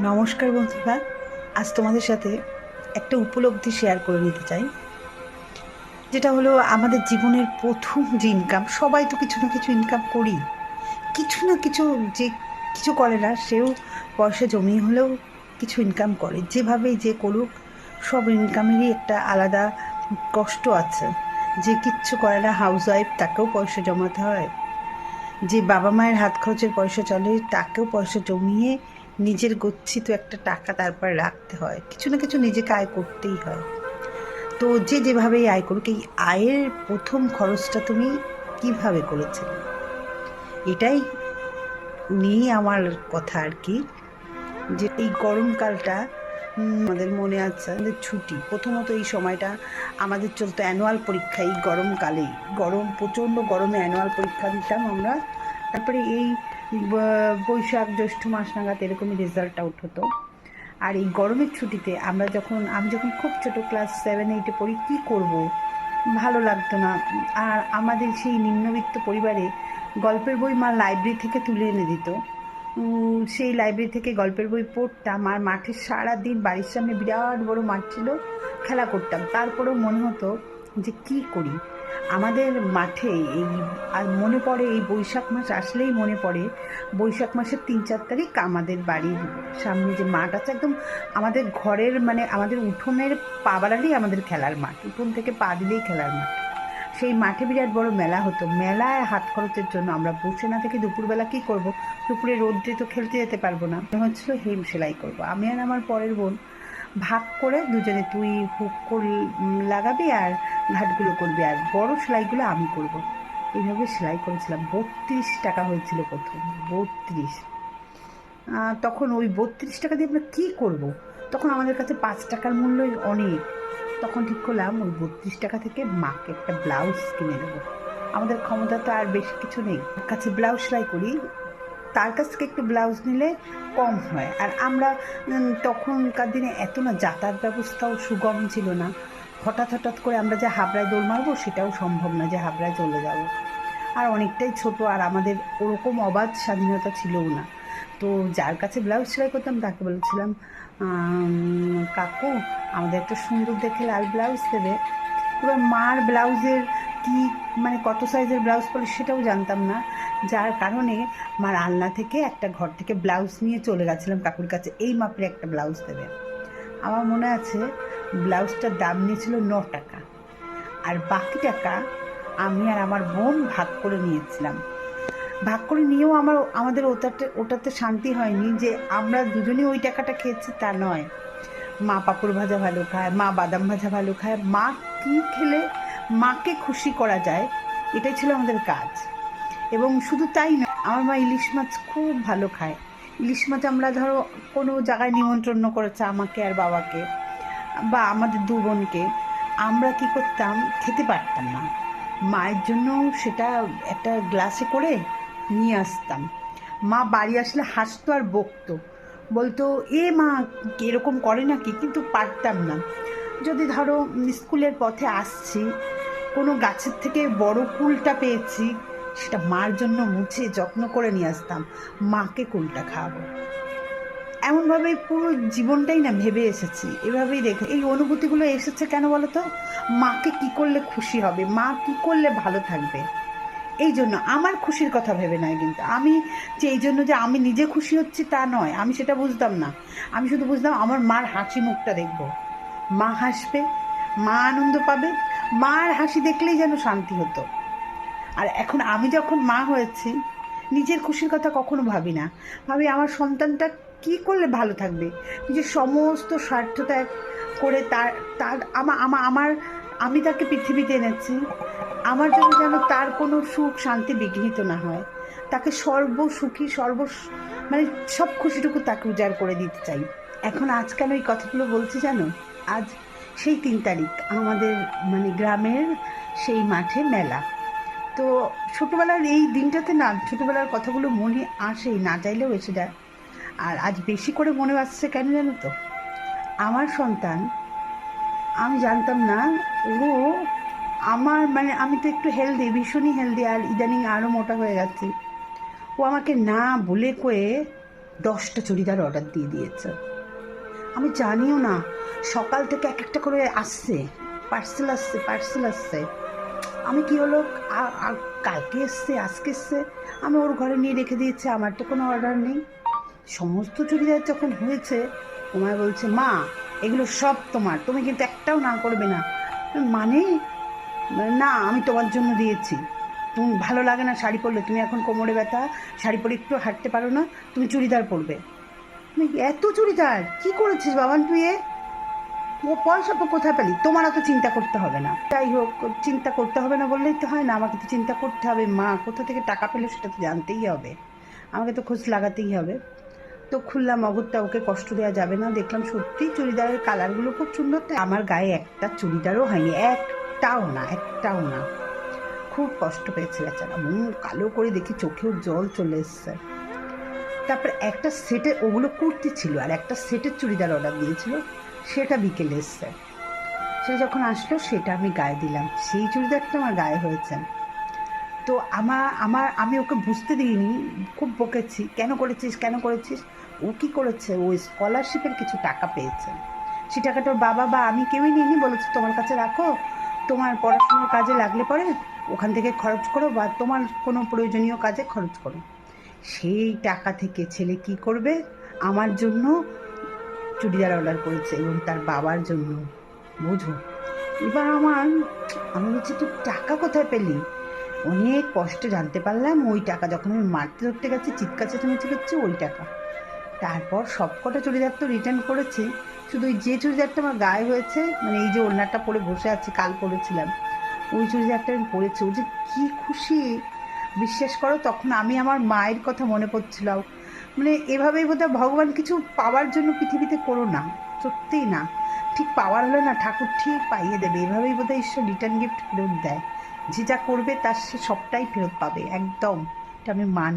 নমস্কার বন্ধুরা। আজ তোমাদের সাথে একটা উপলব্ধি শেয়ার করে নিতে চাই। যেটা হলো আমাদের জীবনের প্রথম যে ইনকাম সবাই তো কিছু না কিছু ইনকাম করি কিছু না কিছু যে কিছু করে না, সেও পয়সা জমিয়ে হলেও কিছু ইনকাম করে। যেভাবেই যে করুক, সব ইনকামেরই একটা আলাদা কষ্ট আছে। যে কিচ্ছু করে না হাউস ওয়াইফ তাকেও পয়সা জমাতে হয়। যে বাবা মায়ের হাত খরচের পয়সা চলে, তাকেও পয়সা জমিয়ে নিজের গচ্ছিত একটা টাকা তারপর রাখতে হয়। কিছু না কিছু নিজেকে আয় করতেই হয়। তো যে যেভাবেই আয় করুক, এই আয়ের প্রথম খরচটা তুমি কীভাবে করেছিলে? এটাই নিয়ে আমার কথা আর কি, যে এই গরমকালটা আমাদের মনে আছে আমাদের ছুটি। প্রথমত এই সময়টা আমাদের চলতো অ্যানুয়াল পরীক্ষা এই গরমকালেই। গরম, প্রচণ্ড গরমে অ্যানুয়াল পরীক্ষা দিতাম আমরা। তারপরে এই বৈশাখ, জ্যৈষ্ঠ মাস নাগাদ এরকমই রেজাল্ট আউট হতো। আর এই গরমের ছুটিতে আমরা যখন, আমি যখন খুব ছোট ক্লাস সেভেন এইটে পড়ি, কী করব? ভালো লাগতো না। আর আমাদের সেই নিম্নবিত্ত পরিবারে গল্পের বই মা লাইব্রেরি থেকে তুলে এনে দিত। সেই লাইব্রেরি থেকে গল্পের বই পড়তাম আর মাঠে সারা দিন বাড়ির সামনে বিরাট বড় মাঠ ছিল, খেলা করতাম। তারপরেও মনে হতো যে কি করি? আমাদের মাঠে এই, আর মনে পড়ে এই বৈশাখ মাস আসলেই মনে পড়ে। বৈশাখ মাসের তিন চার তারিখ আমাদের বাড়ির সামনে যে মাঠ আছে, একদম আমাদের ঘরের মানে আমাদের উঠোনের পা বাড়ালেই আমাদের খেলার মাঠ। উঠোন থেকে পা দিলেই খেলার মাঠ। সেই মাঠে বিরাট বড় মেলা হতো। মেলায় হাত খরচের জন্য আমরা বসে না থেকে দুপুরবেলা কি করব? দুপুরে রোদ্রে তো খেলতে যেতে পারব না। হচ্ছিল, হেম সেলাই করব। আমি আর আমার পরের বোন ভাগ করে দুজনে তুই হুক কর- লাগাবি আর ঘাটগুলো করবে আর বড় সেলাইগুলো আমি করব। এইভাবে সেলাই করেছিলাম। বত্রিশ টাকা হয়েছিল প্রথম। বত্রিশ। তখন ওই বত্রিশ টাকা দিয়ে আমরা কী করব? তখন আমাদের কাছে পাঁচ টাকার মূল্যই অনেক। তখন ঠিক করলাম ওই বত্রিশ টাকা থেকে মাকে একটা ব্লাউজ কিনে দেবো। আমাদের ক্ষমতা তো আর বেশি কিছু নেই। কাছে ব্লাউজ সেলাই করি। তার কাছ থেকে একটু ব্লাউজ নিলে কম হয়। আর আমরা তখনকার দিনে এত না যাতায়াত ব্যবস্থাও সুগম ছিল না। হঠাৎ হঠাৎ করে আমরা যে হাবড়ায় দৌড় মারবো, সেটাও সম্ভব না যে হাবড়ায় চলে যাব। আর অনেকটাই ছোট, আর আমাদের ওরকম অবাধ স্বাধীনতা ছিলও না। তো যার কাছে ব্লাউজ সেলাই করতাম, তাকে বলেছিলাম কাকু, আমাদের একটা সুন্দর দেখে লাল ব্লাউজ দেবে। এবার মার ব্লাউজের কি মানে কত সাইজের ব্লাউজ পরে সেটাও জানতাম না। যার কারণে মার আলনা থেকে একটা ঘর থেকে ব্লাউজ নিয়ে চলে গেছিলাম কাকুর কাছে। এই মাপের একটা ব্লাউজ দেবে। আমার মনে আছে ব্লাউজটার দাম নিয়েছিল ন টাকা। আর বাকি টাকা আমি আর আমার বোন ভাগ করে নিয়েছিলাম। ভাগ করে নিয়েও আমার, আমাদের ওটাতে ওটাতে শান্তি হয়নি যে আমরা দুজনেই ওই টাকাটা খেয়েছি তা নয়। মা পাঁপড় ভাজা ভালো খায়, মা বাদাম ভাজা ভালো খায়। মা কী খেলে, মাকে খুশি করা যায়, এটাই ছিল আমাদের কাজ। এবং শুধু তাই না আমার মা ইলিশ মাছ খুব ভালো খায়। ইলিশ মাছ আমরা ধরো কোনো জায়গায় নিমন্ত্রণ করেছে আমাকে আর বাবাকে। বা আমাদের দু বোনকে আমরা কি করতাম, খেতে পারতাম না। মায়ের জন্য সেটা একটা গ্লাসে করে নিয়ে আসতাম। মা বাড়ি আসলে হাসতো আর বকতো। বলতো, এ মা, এরকম করে নাকি? কিন্তু পারতাম না। যদি ধরো, স্কুলের পথে আসছি, কোনো গাছের থেকে বড় কুলটা পেয়েছি, সেটা মার জন্য মুছে, যত্ন করে নিয়ে আসতাম। মাকে কুলটা খাওয়াবো। এমনভাবে পুরো জীবনটাই না ভেবে এসেছি। এভাবেই দেখে, এই অনুভূতিগুলো এসেছে কেন বলো তো মাকে কি করলে খুশি হবে? মা কি করলে ভালো থাকবে? এই জন্য আমার খুশির কথা ভেবে নয় কিন্তু। আমি যে এই জন্য যে আমি নিজে খুশি হচ্ছি তা নয়, আমি সেটা বুঝতাম না। আমি শুধু বুঝতাম আমার মার হাসি মুখটা দেখব। মা হাসবে, মা আনন্দ পাবে, মার হাসি দেখলেই যেন শান্তি হতো। আর এখন আমি যখন মা হয়েছি, নিজের খুশির কথা কখনো ভাবি না। ভাবি আমার সন্তানটা কি করলে ভালো থাকবে? নিজের সমস্ত স্বার্থ ত্যাগ করে তার তার আমার আমার আমার, আমি তাকে পৃথিবীতে এনেছি। আমার জন্য যেন তার কোনো সুখ শান্তি বিঘ্নিত না হয়। তাকে সর্ব সুখী, সর্ব মানে সব খুশিটুকু তাকে উজাড় করে দিতে চাই। এখন আজ কেন এই কথাগুলো বলছি জানো? আজ সেই তিন তারিখ আমাদের মানে গ্রামের সেই মাঠে মেলা। তো ছোটোবেলার এই দিনটাতে না, ছোটোবেলার কথাগুলো মনে আসেই, না চাইলেও এসে যায়। আর আজ বেশি করে মনে আসছে কেন জানো তো? আমার সন্তান, আমি জানতাম না, ও আমার মানে আমি তো একটু হেলদি ভীষণই হেলদি আর ইদানিং আরও মোটা হয়ে যাচ্ছি ও আমাকে না বলে কয়ে দশটা চুড়িদার অর্ডার দিয়ে দিয়েছে। আমি জানিও না, সকাল থেকে এক একটা করে আসছে পার্সেল আসছে পার্সেল আসছে। আমি কি হলো কালকে এসছে, আজকে এসছে, আমি ওর ঘরে নিয়ে রেখে দিয়েছি, আমার তো কোনো অর্ডার নেই। সমস্ত চুড়িদার যখন হয়েছে তোমায় বলছে, মা, এগুলো সব তোমার, তুমি কিন্তু একটাও না করবে না। মানে? না, আমি তোমার জন্য দিয়েছি। তুমি ভালো লাগে না শাড়ি পরলে, তুমি এখন কোমরে ব্যথা, শাড়ি পরে একটু হাঁটতে পারো না, তুমি চুড়িদার পরবে। আমি এত চুড়িদার? কি করেছিস বাবান তুই এ? ও পয়সা তো কোথায় পেলি? তোমার অত চিন্তা করতে হবে না। যাই হোক, চিন্তা করতে হবে না বললেই তো হয় না, আমাকে তো চিন্তা করতে হবে, মা, কোথা থেকে টাকা পেলে সেটা তো জানতেই হবে। আমাকে তো খোঁজ লাগাতেই হবে। তো খুললাম, অগত্যা ওকে কষ্ট দেওয়া যাবে না। দেখলাম সত্যি চুড়িদারের কালারগুলো খুব সুন্দর তো আমার গায়ে একটা চুড়িদারও হয়নি, একটাও না একটাও না। খুব কষ্ট পেয়েছে বেচারা মুখ কালো করে দেখি চোখেও জল চলে এসছে। তারপর একটা সেটে ওগুলো কুর্তি ছিল, আর একটা সেটের চুড়িদার অর্ডার দিয়েছিল, সেটা বিকেলে এসছে। সে যখন আসলো, সেটা আমি গায়ে দিলাম, সেই চুড়িদারটা আমার গায়ে হয়েছে। তো আমার আমার, আমি ওকে বুঝতে দিইনি। খুব বকেছি। কেন করেছিস কেন করেছিস? ও কি করেছে? ও স্কলারশিপের কিছু টাকা পেয়েছে। সেই টাকাটা ওর বাবা বা আমি কেউই নিইনি, বলেছে তোমার কাছে রাখো। তোমার পড়াশোনার কাজে লাগলে পরে ওখান থেকে খরচ করো বা তোমার কোনো প্রয়োজনীয় কাজে খরচ করো। সেই টাকা থেকে ছেলে কি করবে? আমার জন্য চুড়িদার অর্ডার করেছে এবং তার বাবার জন্য। বুঝো? এবার আমার, আমি বলছি তুই টাকা কোথায় পেলি? অনেক কষ্টে জানতে পারলাম ওই টাকা যখন আমি মারতে ধরতে গেছি, চিৎকার চেঁচামেচি করছে ওই টাকা। তারপর সবকটা চুড়িদার তো রিটার্ন করেছি। শুধু ওই যে চুড়িদারটা আমার গায়ে হয়েছে মানে এই যে ওড়নাটা পরে বসে আছি, কাল পরেছিলাম, ওই চুড়িদারটা আমি পরেছি। ও যে কী খুশি! বিশ্বাস করো, তখন আমি আমার মায়ের কথা মনে পড়ছিল। মানে এভাবেই বোধহয় ভগবান কিছু পাওয়ার জন্য পৃথিবীতে করো না, সত্যিই না। ঠিক পাওয়ার হলে না ঠাকুর ঠিক পাইয়ে দেবে। এভাবেই বোধহয় ঈশ্বর রিটার্ন গিফট ফেরত দেয়। যে যা করবে তার সে সবটাই ফেরত পাবে একদম। এটা আমি মানি।